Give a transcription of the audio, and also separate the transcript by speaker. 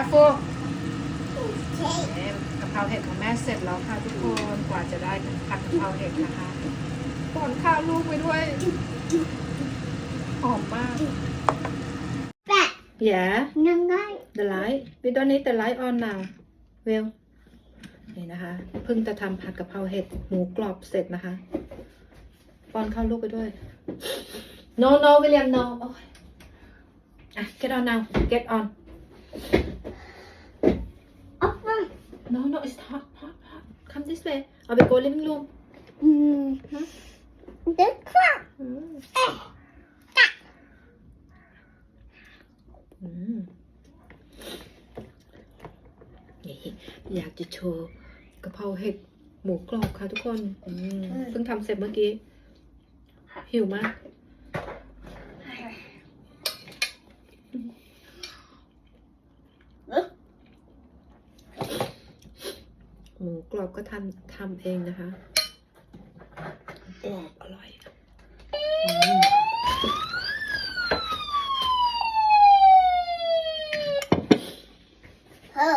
Speaker 1: อาฟูเอ๊ะกะเพราเห็ดของแม่เสร็จแล้วค่ะทุกคนกว่าจะได้ผัดกะเพราเห็ดนะคะป้อนข้าวลูกไปด้วยหอมมาก Yeah the light we don't need the light on now well นี่นะคะเพิ่งจะทำผัดกะเพราเห็ดหมูกรอบเสร็จนะคะป้อนข้าวลูกไปด้วย no no William no โอ้ยอะ get on now get on no no it's hot hot hot come this way เอาไป go living room อืมอืมนี่อยากจะโชว์กะเพราเห็ดหมูกรอบค่ะทุกคนอืมเพิ่งทำเสร็จเมื่อกี้ หิวมาก หมูกรอบก็ทำทำเองนะคะ กรอบอร่อยเฮ้